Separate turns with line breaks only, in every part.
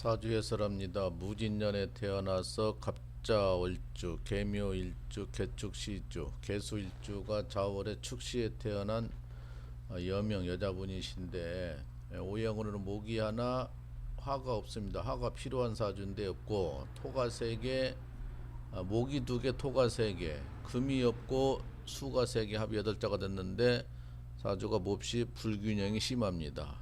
사주 해설합니다. 무진년에 태어나서 갑자월주, 개묘일주, 개축시주, 개수일주가 자월에 축시에 태어난 어, 여명 여자분이신데 예, 오행으로는 목이 하나 화가 없습니다. 화가 필요한 사주인데 없고 토가 세 개, 아, 목이 두 개, 토가 세 개, 금이 없고 수가 세개 합이 여덟 자가 됐는데 사주가 몹시 불균형이 심합니다.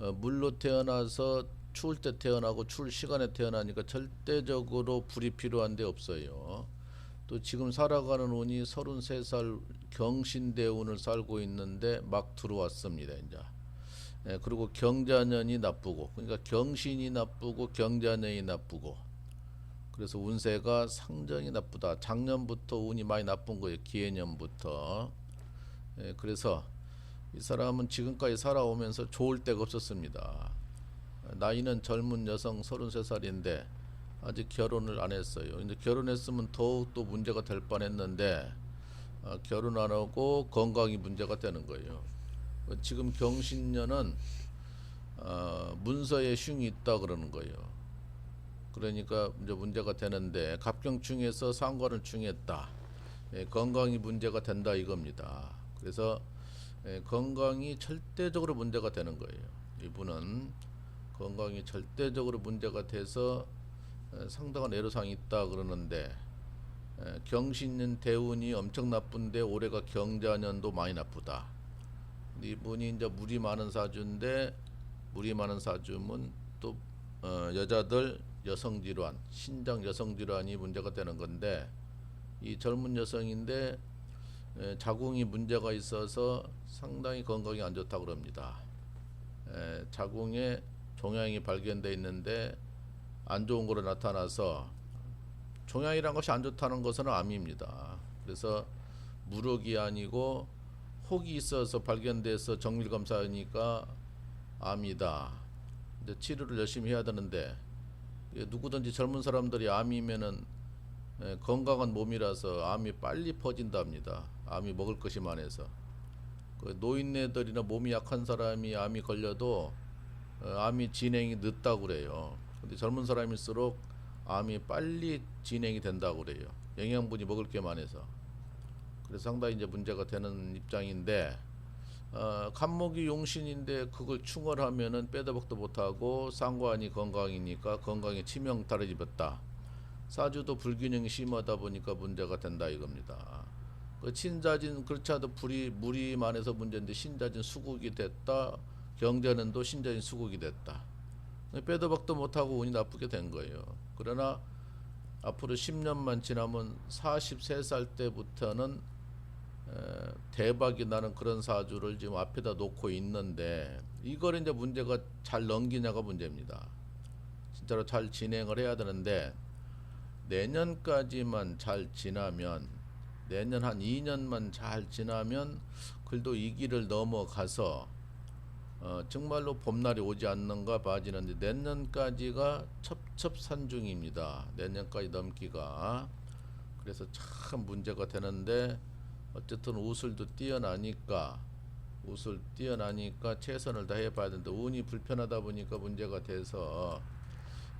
어, 물로 태어나서 추울 때 태어나고 추울 시간에 태어나니까 절대적으로 불이 필요한 데 없어요. 또 지금 살아가는 운이 33살 경신대 운을 살고 있는데 막 들어왔습니다. 이제. 예, 그리고 경자년이 나쁘고 그러니까 경신이 나쁘고 경자년이 나쁘고 그래서 운세가 상정이 나쁘다. 작년부터 운이 많이 나쁜 거예요. 기해년부터. 예, 그래서 이 사람은 지금까지 살아오면서 좋을 때가 없었습니다. 나이는 젊은 여성 33살인데 아직 결혼을 안 했어요. 이제 결혼했으면 더욱 또 문제가 될 뻔했는데 어, 결혼 안 하고 건강이 문제가 되는 거예요. 어, 지금 경신년은 어, 문서에 흉이 있다 그러는 거예요. 그러니까 이제 문제가 되는데 갑경충에서 상관을 충했다. 예, 건강이 문제가 된다 이겁니다. 그래서 예, 건강이 절대적으로 문제가 되는 거예요. 이분은 건강이 절대적으로 문제가 돼서 에, 상당한 애로사항이 있다 그러는데 에, 경신년 대운이 엄청 나쁜데 올해가 경자년도 많이 나쁘다. 이분이 이제 물이 많은 사주인데 물이 많은 사주면 또 어, 여자들 여성 질환, 신장 여성 질환이 문제가 되는 건데 이 젊은 여성인데 에, 자궁이 문제가 있어서 상당히 건강이 안 좋다 그럽니다. 에, 자궁에 종양이 발견돼 있는데 안 좋은 거로 나타나서 종양이란 것이 안 좋다는 것은 암입니다. 그래서 무력이 아니고 혹이 있어서 발견돼서 정밀 검사하니까 암이다. 이제 치료를 열심히 해야 되는데 누구든지 젊은 사람들이 암이면은 에, 건강한 몸이라서 암이 빨리 퍼진답니다. 암이 먹을 것이 많아서 그 노인네들이나 몸이 약한 사람이 암이 걸려도 어, 암이 진행이 늦다고 그래요. 근데 젊은 사람일수록 암이 빨리 진행이 된다고 그래요. 영양분이 먹을 게 많아서. 그래서 상당히 이제 문제가 되는 입장인데 어, 간목이 용신인데 그걸 충월하면은 빼다 박도 못하고 상관이 건강이니까 건강에 치명타를 입었다. 사주도 불균형이 심하다 보니까 문제가 된다 이겁니다. 그 신자진 그렇지 않아도 불이 물이 많아서 문제인데 신자진 수국이 됐다. 경제는도 신자진 수국이 됐다. 빼도 박도 못하고 운이 나쁘게 된 거예요. 그러나 앞으로 10년만 지나면 43살 때부터는 에, 대박이 나는 그런 사주를 지금 앞에다 놓고 있는데 이걸 이제 문제가 잘 넘기냐가 문제입니다. 진짜로 잘 진행을 해야 되는데 내년까지만 잘 지나면 내년 한 2년만 잘 지나면 글도 이 길을 넘어가서 어, 정말로 봄날이 오지 않는가 봐지는데 내년까지가 첩첩산중입니다. 내년까지 넘기가 그래서 참 문제가 되는데 어쨌든 우술도 뛰어나니까 우술 뛰어나니까 최선을 다해 봐야 되는데 운이 불편하다 보니까 문제가 돼서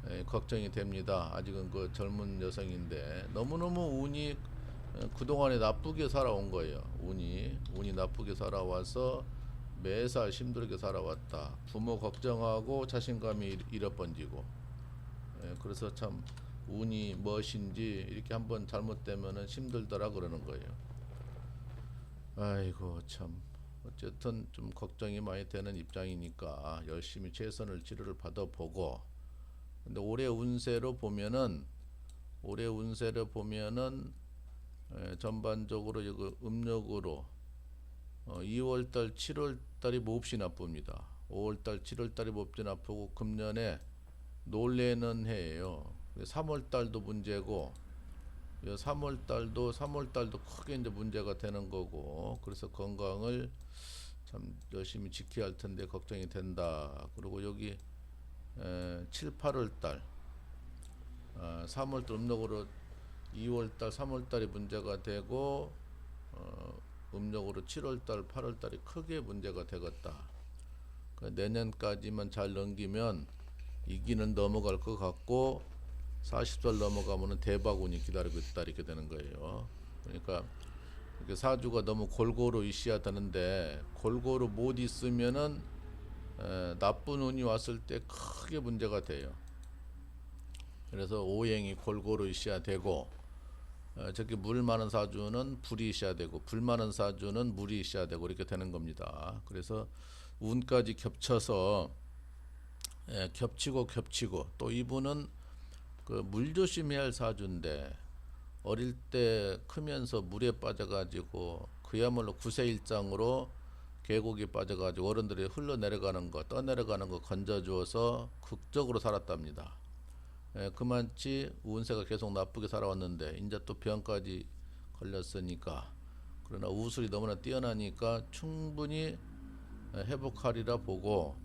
에, 걱정이 됩니다. 아직은 그 젊은 여성인데 너무너무 운이 에, 그동안에 나쁘게 살아온 거예요. 운이 운이 나쁘게 살아와서 매사 힘들게 살아왔다. 부모 걱정하고 자신감이 잃어번지고. 예, 그래서 참 운이 무엇인지 이렇게 한번 잘못되면은 힘들더라 그러는 거예요. 아이고 참 어쨌든 좀 걱정이 많이 되는 입장이니까 열심히 최선을 치료를 받아보고. 근데 올해 운세로 보면은 올해 운세를 보면은 에, 전반적으로 이거 음력으로 어, 2월달, 7월달이 몹시 나쁩니다. 5월달, 7월달이 몹시 나쁘고 금년에 놀래는 해예요. 3월달도 문제고 3월달도 3월달도 크게 이제 문제가 되는 거고 그래서 건강을 참 열심히 지켜야 할 텐데 걱정이 된다. 그리고 여기 에, 7, 8월달 아, 3월달 음력으로 2월달, 3월달이 문제가 되고 어, 음력으로 7월달, 8월달이 크게 문제가 되겠다. 그 내년까지만 잘 넘기면 이기는 넘어갈 것 같고 40살 넘어가면은 대박운이 기다리고 있다 이렇게 되는 거예요. 그러니까 사주가 너무 골고루 있어야 되는데 골고루 못 있으면은 에, 나쁜 운이 왔을 때 크게 문제가 돼요. 그래서 오행이 골고루 있어야 되고 어, 저기 물 많은 사주는 불이 있어야 되고 불 많은 사주는 물이 있어야 되고 이렇게 되는 겁니다. 그래서 운까지 겹쳐서 예, 겹치고 겹치고 또 이분은 그 물 조심해야 할 사주인데 어릴 때 크면서 물에 빠져가지고 그야말로 구세일장으로 계곡에 빠져가지고 어른들이 흘러내려가는 거 떠내려가는 거 건져주어서 극적으로 살았답니다. 예, 그만치 운세가 계속 나쁘게 살아왔는데 이제 또 병까지 걸렸으니까 그러나 우술이 너무나 뛰어나니까 충분히 예, 회복하리라 보고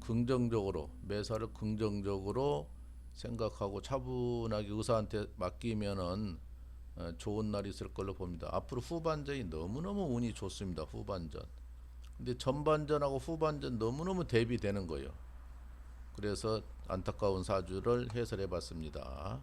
긍정적으로 매사를 긍정적으로 생각하고 차분하게 의사한테 맡기면은 어, 좋은 날이 있을 걸로 봅니다. 앞으로 후반전이 너무너무 운이 좋습니다. 후반전. 근데 전반전하고 후반전 너무너무 대비되는 거예요. 그래서 안타까운 사주를 해설해 봤습니다.